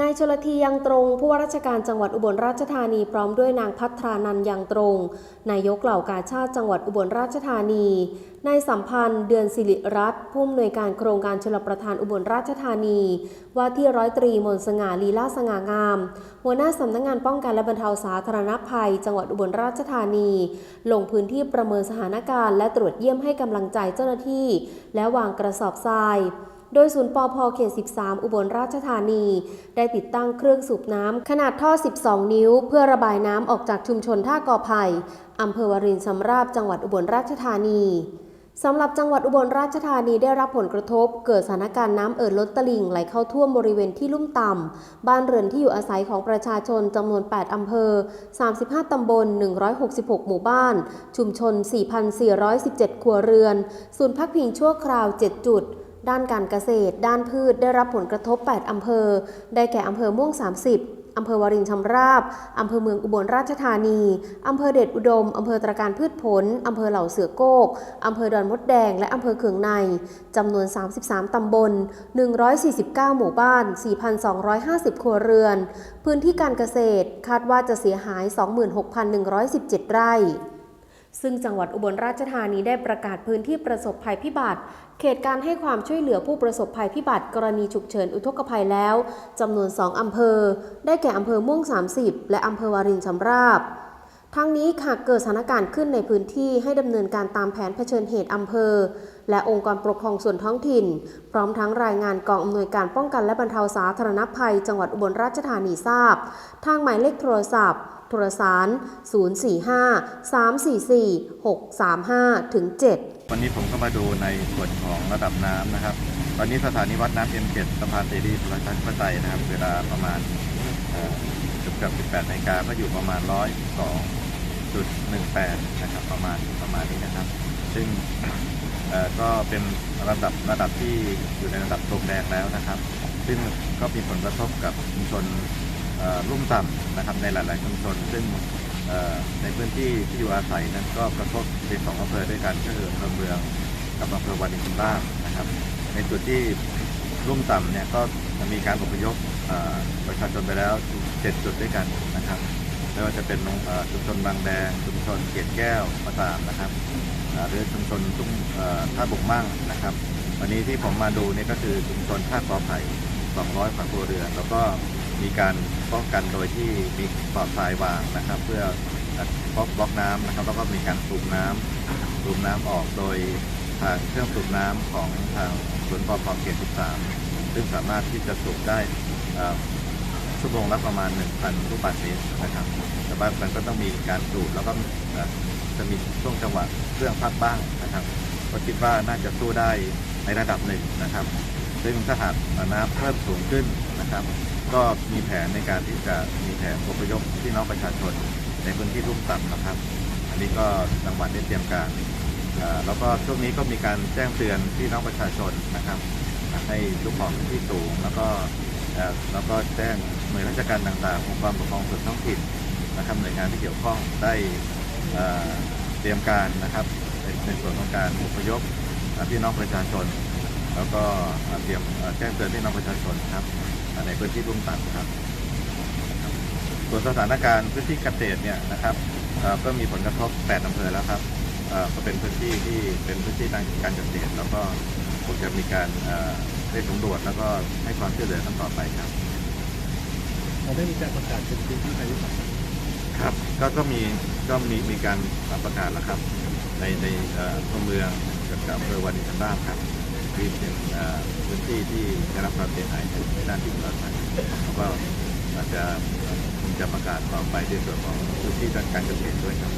นายชลธียังตรงผู้ว่าราชการจังหวัดอุบลราชธานีพร้อมด้วยนางพัทรานันยังตรง นายกเหล่ากาชาติจังหวัดอุบลราชธานี นายสัมพันธ์เดือนสิริรัตน์ผู้อำนวยการโครงการชลประทานอุบลราชธานี ว่าที่ร้อยตรีมนสง่าลีลาสง่างาม หัวหน้าสำนักงานป้องกันและบรรเทาสาธารณภัย จังหวัดอุบลราชธานี ลงพื้นที่ประเมินสถานการณ์และตรวจเยี่ยมให้กำลังใจเจ้าหน้าที่ และวางกระสอบทราย โดยศูนย์ปอพเขต 13 อุบลราชธานี ได้ติดตั้งเครื่องสูบน้ำขนาดท่อ 12 นิ้ว เพื่อระบายน้ำออกจากชุมชนท่ากอไผ่อำเภอวารินชำราบจังหวัดอุบลราชธานีสำหรับจังหวัดอุบลราชธานีได้รับผลกระทบ เกิดสถานการณ์น้ำเอ่อล้นตลิ่งไหลเข้าท่วมบริเวณที่ลุ่มต่ำ บ้านเรือนที่อยู่อาศัยของประชาชนจำนวน 8 อำเภอ 35 ตำบล 166 หมู่บ้าน ชุมชน 4,417 ครัวเรือน ศูนย์พักพิงชั่วคราว 7 จุด ด้านการเกษตร ด้านพืชได้รับผลกระทบ 8 อำเภอ ได้แก่อำเภอม่วง 30อำเภอวารินชำราบ อำเภอเมืองอุบลราชธานี อำเภอเดชอุดม อำเภอตรการพืชผล อำเภอเหล่าเสือโกก อำเภอดอนมดแดง และอำเภอเขืองใน จำนวน 33 ตำบล 149 หมู่บ้าน 4,250 ครัวเรือน พื้นที่การเกษตรคาดว่าจะเสียหาย 26,117 ไร่ ซึ่งจังหวัดอุบลราชธานีได้ประกาศพื้นที่ประสบภัยพิบัติ เขตการให้ความช่วยเหลือผู้ประสบภัยพิบัติกรณีฉุกเฉินอุทกภัยแล้วจำนวน 2 อำเภอ ได้แก่อำเภอม่วง 30 และอำเภอวารินชำราบทั้งนี้หากเกิดสถานการณ์ขึ้นในพื้นที่ให้ดำเนินการตามแผนเผชิญเหตุอำเภอ และองค์กรปกครองส่วนท้องถิ่น พร้อมทั้งรายงานกองอำนวยการป้องกันและบรรเทาสาธารณภัย จังหวัดอุบลราชธานีทราบ ทางหมายเลขโทรศัพท์ โทรสาร 045 344 635ถึง7วันนี้ผมก็มาดูในส่วนของระดับน้ำนะครับ ตอนนี้สถานีวัดน้ำ M7 สะพานเสรีประชาธิปไตยนะครับ เวลาประมาณเกือบเกือบ18นาฬิกาก็อยู่ประมาณ 102.18 นะครับ ประมาณประมาณนี้นะครับ ซึ่ง ก็เป็นระดับระดับที่อยู่ในระดับตกแดงแล้วนะครับ ซึ่งก็มีผลกระทบกับชุมชนเอ่อลุ่มต่ำนะครับในหลาย ๆ ชุมชน ซึ่งในพื้นที่ที่อยู่อาศัยนั้นก็กระทบเป็นสองอำเภอด้วยกันก็คืออำเภอเมืองกับอำเภอวารินชำราบนะครับ ในจุดที่ลุ่มต่ำเนี่ยก็มีการอพยพประชาชนไปแล้วเจ็ดจุดด้วยกันนะครับไม่ว่าจะเป็นชุมชนบางแดงชุมชนเกียรติแก้วก็ตามนะครับ หรือชุมชนตุ้งท่าบุกมั่งนะครับ วันนี้ที่ผมมาดูนี่ก็คือชุมชนท่ากอไผ่200กว่าครัวเรือนแล้วก็มีการป้องกันโดยที่มีปลอดทรายวางนะครับ เพื่อบล็อกบล็อกน้ำนะครับแล้วก็มีการสูบน้ำสูบน้ำออกโดยทางเครื่องสูบน้ำของทางสวนปอพเขต13 ซึ่งสามารถที่จะสูบได้ ชั่วโมงละประมาณ 1,000ลูกบาศก์เมตรนะครับแต่ว่ามันก็ต้องมีการสูบแล้วก็จะมีช่วงจังหวะเครื่องพักบ้างนะครับก็คิดว่าน่าจะสู้ได้ในระดับหนึ่งนะครับ ซึ่งถ้าหากน้ำเพิ่มสูงขึ้นนะครับ ก็มีแผนในการที่จะมีแผนอพยพพี่น้องประชาชนในพื้นที่ลุ่มต่ำนะครับ อันนี้ก็จังหวัดได้เตรียมการแล้วก็ช่วงนี้ก็มีการแจ้งเตือนพี่น้องประชาชนนะครับ ให้ลุกของพื้นที่สูงแล้วก็ แล้วก็แจ้งหน่วยราชการต่างๆองค์กรปกครองส่วนท้องถิ่นนะครับหน่วยงานที่เกี่ยวข้องได้เตรียมการนะครับในส่วนของการอพยพพี่น้องประชาชน แล้วก็เตรียมแจ้งเตือนพี่น้องประชาชนครับในพื้นที่รุ่มต่ำครับส่วนสถานการณ์พื้นที่เกษตรเนี่ยนะครับก็มีผลกระทบ8อำเภอแล้วครับก็เป็นพื้นที่ที่เป็นพื้นที่ทางการเกษตร แล้วก็คงจะมีการ ได้สำรวจแล้วก็ให้ความช่วยเหลือกันต่อไปครับเราได้มีการประกาศเป็นพื้นที่ภัยพิบัติครับ ก็ก็มีก็มีมีการประกาศแล้วครับ ในในเอ่อตัวเมืองกับกับอำเภอวารินชำราบครับที่เป็นเอ่อพื้นที่ที่ได้รับความเสียหายในด้านที่อยู่อาศัยแล้วก็อาจจะคงจะประกาศต่อไปในส่วนของพื้นที่ทางการเกษตรด้วยครับ